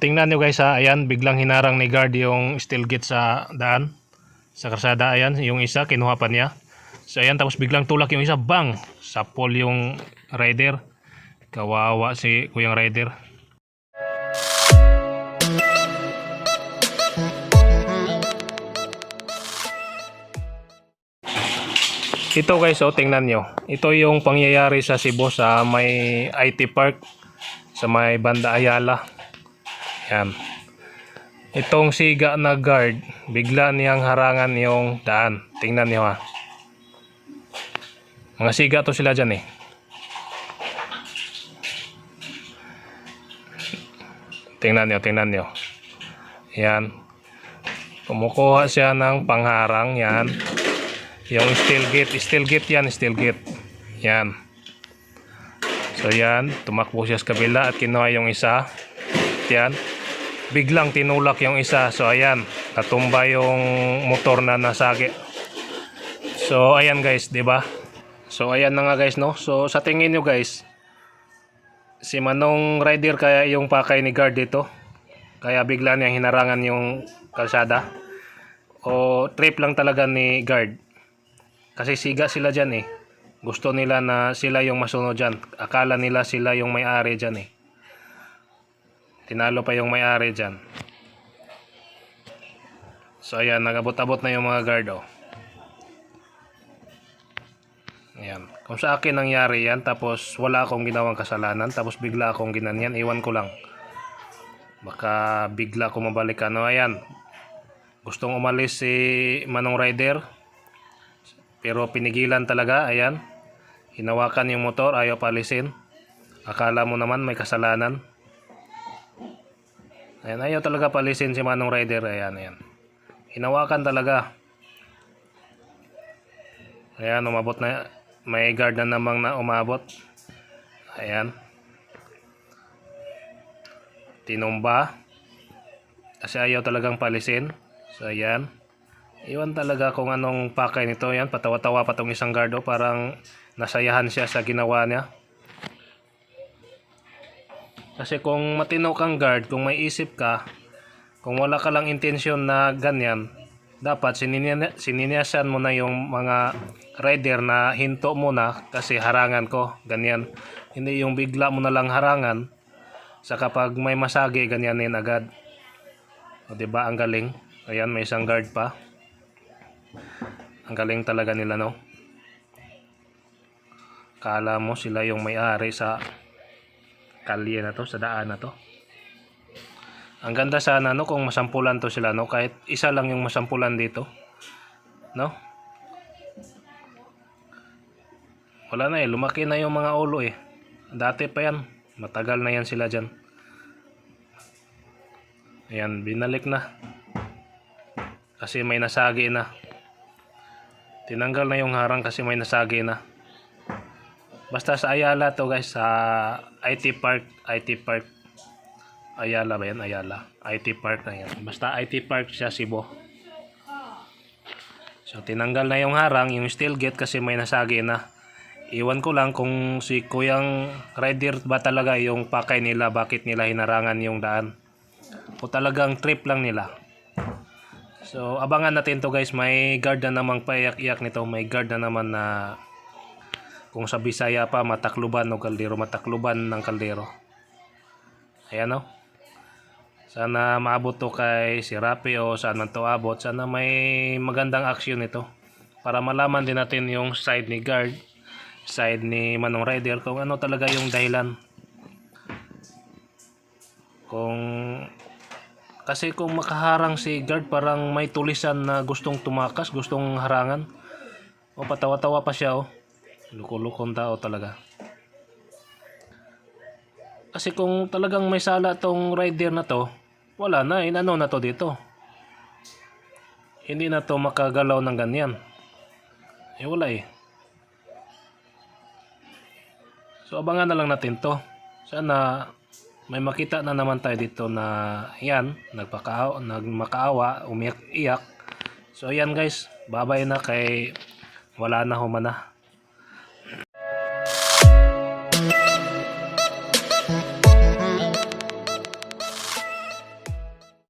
tingnan nyo guys ha, ayan, biglang hinarang ni guard yung steel gate sa daan. Sa karsada, ayan, yung isa, kinuha pa niya. So ayan, tapos biglang tulak yung isa, bang! Sapol yung rider. Kawawa si kuyang rider. Ito guys, oh, tingnan nyo. Ito yung pangyayari sa Cebu sa may IT Park sa may Banda Ayala. Yan. Itong siga na guard, bigla niyang harangan yung daan. Tingnan nyo ha. Mga siga to sila dyan eh. Tingnan nyo, tingnan nyo. Yan. Kumukuha siya ng pangharang. Yan. Yung steel gate. Steel gate yan, steel gate. Yan. So yan, tumakbo siya sa kabila at kinuha yung isa. Yan. Biglang tinulak yung isa. So ayan, natumba yung motor na nasagi. So ayan guys, ba? So ayan na nga guys, no. So sa tingin nyo guys, si Manong Rider kaya yung pakay ni guard dito. Kaya bigla niya hinarangan yung kalsada. O trip lang talaga ni guard. Kasi siga sila dyan eh. Gusto nila na sila yung masunod dyan. Akala nila sila yung may-ari dyan eh. Tinalo pa yung may-ari dyan. So ayan, nagabot-abot na yung mga guard oh. Ayan. Kung sa akin nangyari yan, tapos wala akong ginawang kasalanan, tapos bigla akong ginanyan, iwan ko lang. Baka bigla ko mabalik ano, ayan. Gustong umalis si Manong Rider, pero pinigilan talaga, ayan. Hinawakan yung motor, ayaw palisin. Akala mo naman may kasalanan. Ayan, ayaw talaga palisin si Manong Rider, ayan, ayan. Hinawakan talaga. Ayan, umabot na. May guard na namang na umabot. Ayan. Tinumba. Kasi ayaw talagang palisin. So, ayan. Iwan talaga kung anong pakay nito. Ayan, patawa-tawa pa tong isang guard. Oh, parang nasayahan siya sa ginawa niya. Kasi kung matino kang guard, kung may isip ka, kung wala ka lang intensyon na ganyan, dapat sininya- sininyasan mo na yung mga rider na hinto muna kasi harangan ko, ganyan. Hindi yung bigla mo na lang harangan sa kapag may masagi, ganyanin agad. O diba, ang galing. Ayan, may isang guard pa. Ang galing talaga nila, no? Kala mo sila yung may-ari sa kalye na to, sa daan na to. Ang ganda sana no kung masampulan to sila no kahit isa lang yung masampulan dito. No? Wala na eh, lumaki na yung mga ulo eh. Dati pa yan, matagal na yan sila dyan. Ayan, binalik na. Kasi may nasagi na. Tinanggal na yung harang kasi may nasagi na. Basta sa Ayala to guys, sa IT Park, IT Park. Ayala ba yan? Ayala. IT Park na yan. Basta IT Park siya Cebu. So tinanggal na yung harang, yung steel gate kasi may nasagi na. Iwan ko lang kung si Kuyang Rider ba talaga yung pakay nila, bakit nila hinarangan yung daan. O talagang trip lang nila. So abangan natin to guys, may guard na namang paiyak-iyak nito, may guard na naman na kung sa Bisaya pa matakluban o kaldero, matakluban ng kaldero. Ayan o. Sana maabot to kay si Rapi o saan man to abot. Sana may magandang action ito. Para malaman din natin yung side ni guard, side ni Manong Rider kung ano talaga yung dahilan. Kung kasi kung makaharang si guard parang may tulisan na gustong tumakas, gustong harangan. O patawa-tawa pa siya oh. Lukulukong tao talaga. Kasi kung talagang may sala tong rider na to, wala na, inano na to dito. Hindi na to makagalaw ng ganyan. Eh wala eh. So abangan na lang natin to. Sana may makita na naman tayo dito na yan, nagpakaawa, nagmakaawa, umiyak-iyak. So yan guys, babay na kay wala na humana.